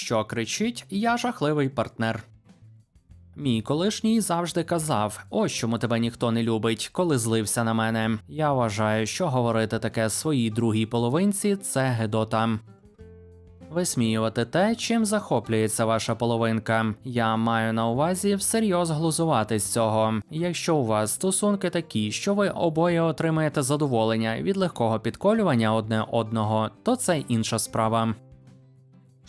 що кричить Я жахливий партнер. Мій колишній завжди казав: ось чому тебе ніхто не любить, коли злився на мене. Я вважаю, що говорити таке своїй другій половинці це гедота. Висміювати те, чим захоплюється ваша половинка. Я маю на увазі всерйоз глузувати з цього. Якщо у вас стосунки такі, що ви обоє отримаєте задоволення від легкого підколювання одне одного, то це інша справа.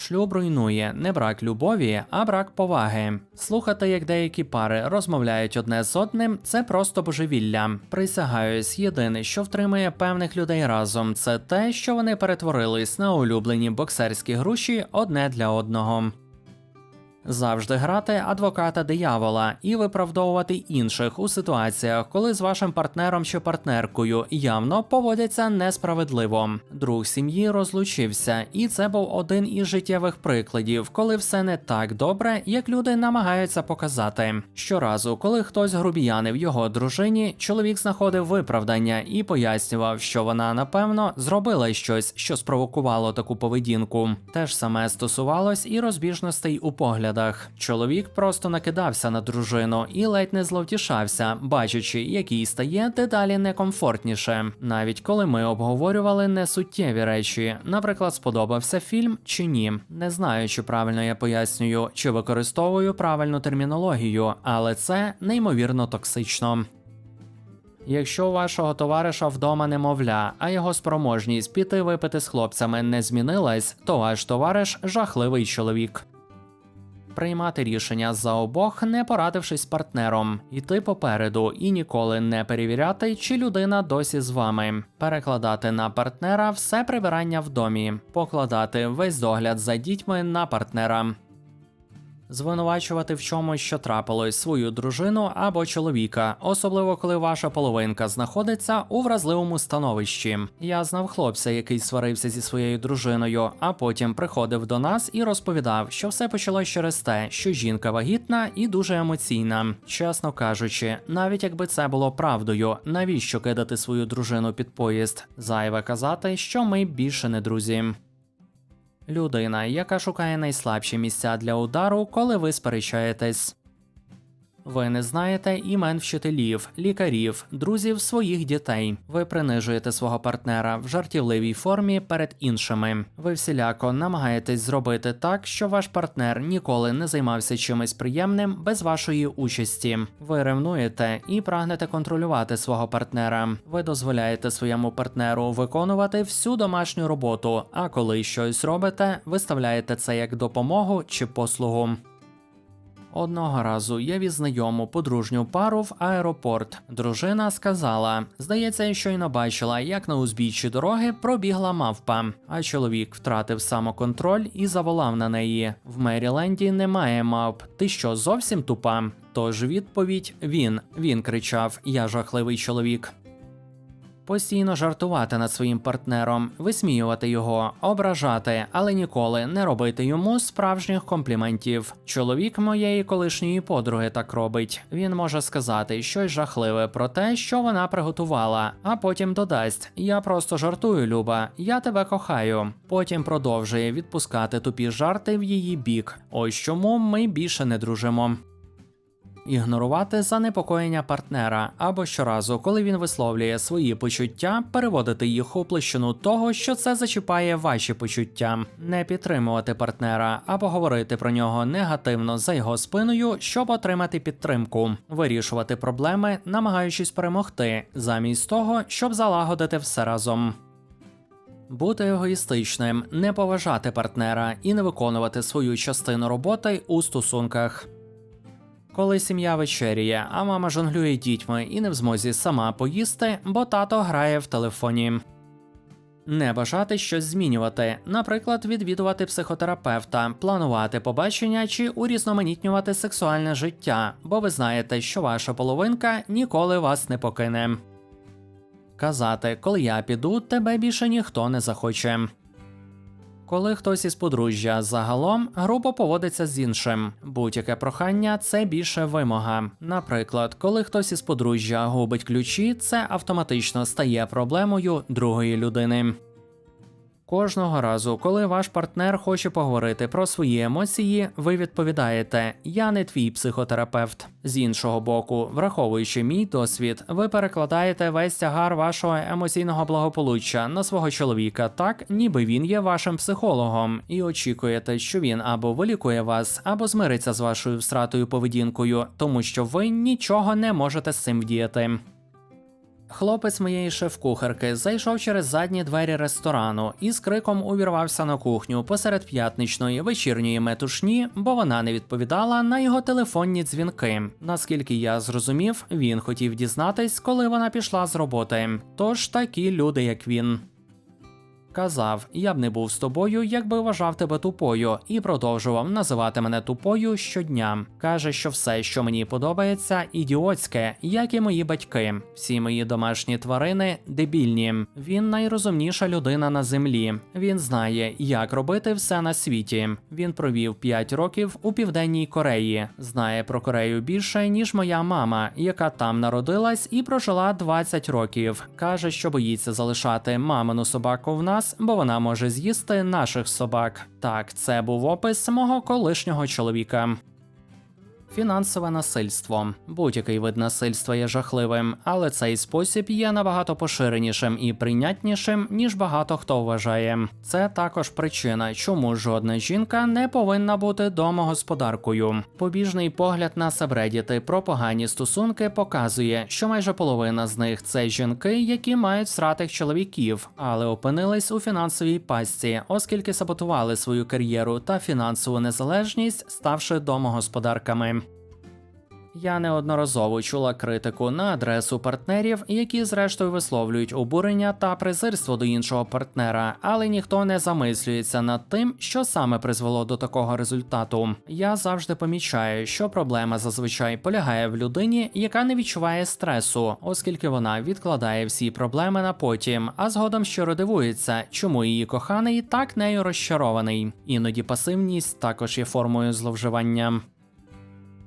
Шлюб руйнує не брак любові, а брак поваги. Слухати, як деякі пари розмовляють одне з одним, це просто божевілля. Присягаюсь, єдине, що втримує певних людей разом, це те, що вони перетворились на улюблені боксерські груші одне для одного. Завжди грати адвоката диявола і виправдовувати інших у ситуаціях, коли з вашим партнером чи партнеркою явно поводяться несправедливо. Друг сім'ї розлучився, і це був один із життєвих прикладів, коли все не так добре, як люди намагаються показати. Щоразу, коли хтось грубіянив його дружині, чоловік знаходив виправдання і пояснював, що вона напевно зробила щось, що спровокувало таку поведінку. Те ж саме стосувалось і розбіжностей у поглядах. Чоловік просто накидався на дружину і ледь не зловтішався, бачачи, який стає дедалі некомфортніше. Навіть коли ми обговорювали несуттєві речі, наприклад, сподобався фільм чи ні. Не знаю, чи правильно я пояснюю, чи використовую правильну термінологію, але це неймовірно токсично. Якщо у вашого товариша вдома немовля, а його спроможність піти випити з хлопцями не змінилась, то ваш товариш жахливий чоловік. Приймати рішення за обох, не порадившись з партнером, іти попереду і ніколи не перевіряти, чи людина досі з вами, перекладати на партнера все прибирання в домі, покладати весь догляд за дітьми на партнера. Звинувачувати в чомусь, що трапилось свою дружину або чоловіка, особливо коли ваша половинка знаходиться у вразливому становищі. Я знав хлопця, який сварився зі своєю дружиною, а потім приходив до нас і розповідав, що все почалось через те, що жінка вагітна і дуже емоційна. Чесно кажучи, навіть якби це було правдою, навіщо кидати свою дружину під поїзд? Зайве казати, що ми більше не друзі. Людина, яка шукає найслабші місця для удару, коли ви сперечаєтесь. Ви не знаєте імен вчителів, лікарів, друзів своїх дітей. Ви принижуєте свого партнера в жартівливій формі перед іншими. Ви всіляко намагаєтесь зробити так, що ваш партнер ніколи не займався чимось приємним без вашої участі. Ви ревнуєте і прагнете контролювати свого партнера. Ви дозволяєте своєму партнеру виконувати всю домашню роботу. А коли щось робите, виставляєте це як допомогу чи послугу. Одного разу я віз знайому подружню пару в аеропорт. Дружина сказала: здається, щойно бачила, як на узбіччі дороги пробігла мавпа. А чоловік втратив самоконтроль і заволав на неї. В Меріленді немає мавп. Ти що зовсім тупа? Тож відповідь він. Він кричав: Я жахливий чоловік. Постійно жартувати над своїм партнером, висміювати його, ображати, але ніколи не робити йому справжніх компліментів. Чоловік моєї колишньої подруги так робить. Він може сказати щось жахливе про те, що вона приготувала, а потім додасть: Я просто жартую, Люба, я тебе кохаю. Потім продовжує відпускати тупі жарти в її бік. Ось чому ми більше не дружимо. Ігнорувати занепокоєння партнера або щоразу, коли він висловлює свої почуття, переводити їх у площину того, що це зачіпає ваші почуття, не підтримувати партнера або говорити про нього негативно за його спиною, щоб отримати підтримку, вирішувати проблеми, намагаючись перемогти, замість того, щоб залагодити все разом. Бути егоїстичним, не поважати партнера і не виконувати свою частину роботи у стосунках. Коли сім'я вечеряє, а мама жонглює дітьми і не в змозі сама поїсти, бо тато грає в телефоні. Не бажати щось змінювати, наприклад, відвідувати психотерапевта, планувати побачення чи урізноманітнювати сексуальне життя, бо ви знаєте, що ваша половинка ніколи вас не покине. Казати, коли я піду, тебе більше ніхто не захоче. Коли хтось із подружжя загалом грубо поводиться з іншим, будь-яке прохання це більше вимога. Наприклад, коли хтось із подружжя губить ключі, це автоматично стає проблемою другої людини. Кожного разу, коли ваш партнер хоче поговорити про свої емоції, ви відповідаєте: Я не твій психотерапевт. З іншого боку, враховуючи мій досвід, ви перекладаєте весь тягар вашого емоційного благополуччя на свого чоловіка, так ніби він є вашим психологом, і очікуєте, що він або вилікує вас, або змириться з вашою встратою поведінкою, тому що ви нічого не можете з цим вдіяти. Хлопець моєї шеф-кухарки зайшов через задні двері ресторану і з криком увірвався на кухню посеред п'ятничної вечірньої метушні, бо вона не відповідала на його телефонні дзвінки. Наскільки я зрозумів, він хотів дізнатись, коли вона пішла з роботи. Тож такі люди, як він. Казав, я б не був з тобою, якби вважав тебе тупою, і продовжував називати мене тупою щодня. Каже, що все, що мені подобається, ідіотське, як і мої батьки. Всі мої домашні тварини дебільні. Він найрозумніша людина на землі. Він знає, як робити все на світі. Він провів 5 років у південній Кореї. Знає про Корею більше ніж моя мама, яка там народилась і прожила 20 років. Каже, що боїться залишати мамину собаку в нас, бо вона може з'їсти наших собак. Так, це був опис мого колишнього чоловіка. Фінансове насильство. Будь-який вид насильства є жахливим, але цей спосіб є набагато поширенішим і прийнятнішим, ніж багато хто вважає. Це також причина, чому жодна жінка не повинна бути домогосподаркою. Побіжний погляд на сабредіти про погані стосунки показує, що майже половина з них це жінки, які мають сратих чоловіків, але опинились у фінансовій пастці, оскільки саботували свою кар'єру та фінансову незалежність, ставши домогосподарками. Я неодноразово чула критику на адресу партнерів, які зрештою висловлюють обурення та презирство до іншого партнера, але ніхто не замислюється над тим, що саме призвело до такого результату. Я завжди помічаю, що проблема зазвичай полягає в людині, яка не відчуває стресу, оскільки вона відкладає всі проблеми на потім, а згодом щиро дивується, чому її коханий так нею розчарований. Іноді пасивність також є формою зловживання.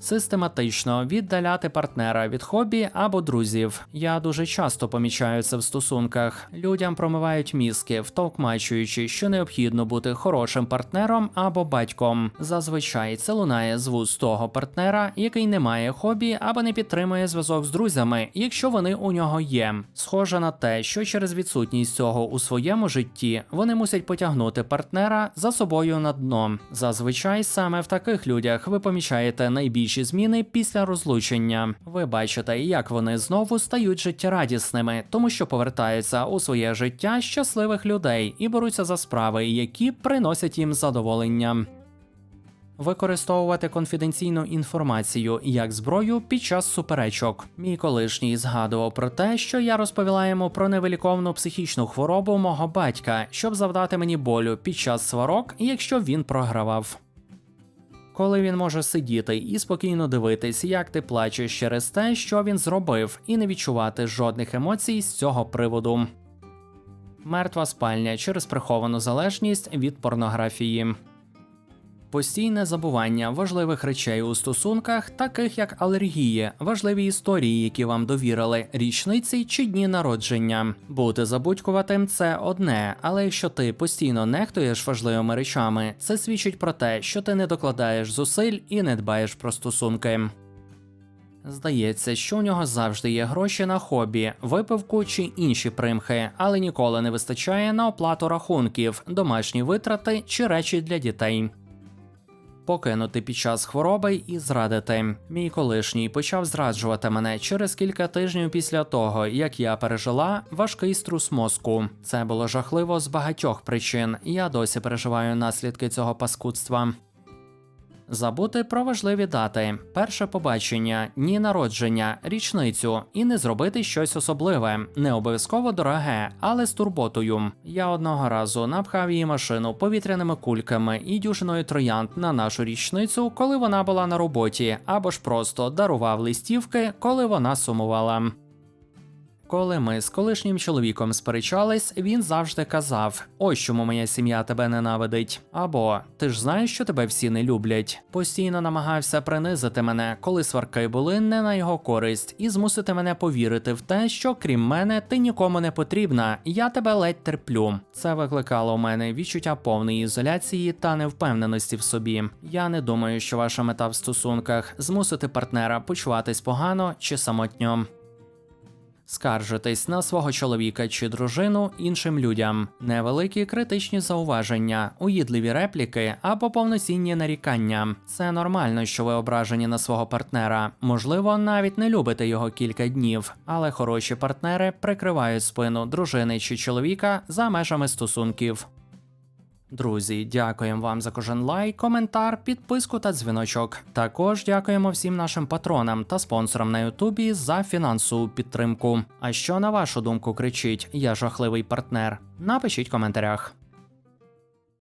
Систематично віддаляти партнера від хобі або друзів. Я дуже часто помічаю це в стосунках. Людям промивають мізки, втовкмачуючи, що необхідно бути хорошим партнером або батьком. Зазвичай це лунає з вуст того партнера, який не має хобі або не підтримує зв'язок з друзями, якщо вони у нього є. Схоже на те, що через відсутність цього у своєму житті вони мусять потягнути партнера за собою на дно. Зазвичай саме в таких людях ви помічаєте найбільші зміни після розлучення. Ви бачите, як вони знову стають життєрадісними, тому що повертаються у своє життя щасливих людей і беруться за справи, які приносять їм задоволення. Використовувати конфіденційну інформацію як зброю під час суперечок. Мій колишній згадував про те, що я розповіла йому про невиліковну психічну хворобу мого батька, щоб завдати мені болю під час сварок, якщо він програвав. Коли він може сидіти і спокійно дивитись, як ти плачеш через те, що він зробив, і не відчувати жодних емоцій з цього приводу. Мертва спальня через приховану залежність від порнографії. Постійне забування важливих речей у стосунках, таких як алергії, важливі історії, які вам довірили, річниці чи дні народження. Бути забудькуватим це одне, але якщо ти постійно нехтуєш важливими речами, це свідчить про те, що ти не докладаєш зусиль і не дбаєш про стосунки. Здається, що у нього завжди є гроші на хобі, випивку чи інші примхи, але ніколи не вистачає на оплату рахунків, домашні витрати чи речі для дітей. Покинути під час хвороби і зрадити. Мій колишній почав зраджувати мене через кілька тижнів після того, як я пережила важкий струс мозку. Це було жахливо з багатьох причин. Я досі переживаю наслідки цього паскудства. Забути про важливі дати, перше побачення, дні народження, річницю і не зробити щось особливе, не обов'язково дороге, але з турботою. Я одного разу напхав її машину повітряними кульками і дюжиною троянд на нашу річницю, коли вона була на роботі, або ж просто дарував листівки, коли вона сумувала. Коли ми з колишнім чоловіком сперечались, він завжди казав: ось чому моя сім'я тебе ненавидить. Або ти ж знаєш, що тебе всі не люблять. Постійно намагався принизити мене, коли сварки були не на його користь, і змусити мене повірити в те, що крім мене ти нікому не потрібна, я тебе ледь терплю. Це викликало у мене відчуття повної ізоляції та невпевненості в собі. Я не думаю, що ваша мета в стосунках змусити партнера почуватись погано чи самотньо. Скаржитись на свого чоловіка чи дружину іншим людям, невеликі критичні зауваження, уїдливі репліки або повноцінні нарікання. Це нормально, що ви ображені на свого партнера. Можливо, навіть не любите його кілька днів, але хороші партнери прикривають спину дружини чи чоловіка за межами стосунків. Друзі, дякуємо вам за кожен лайк, коментар, підписку та дзвіночок. Також дякуємо всім нашим патронам та спонсорам на Ютубі за фінансову підтримку. А що на вашу думку кричить Я жахливий партнер? Напишіть в коментарях.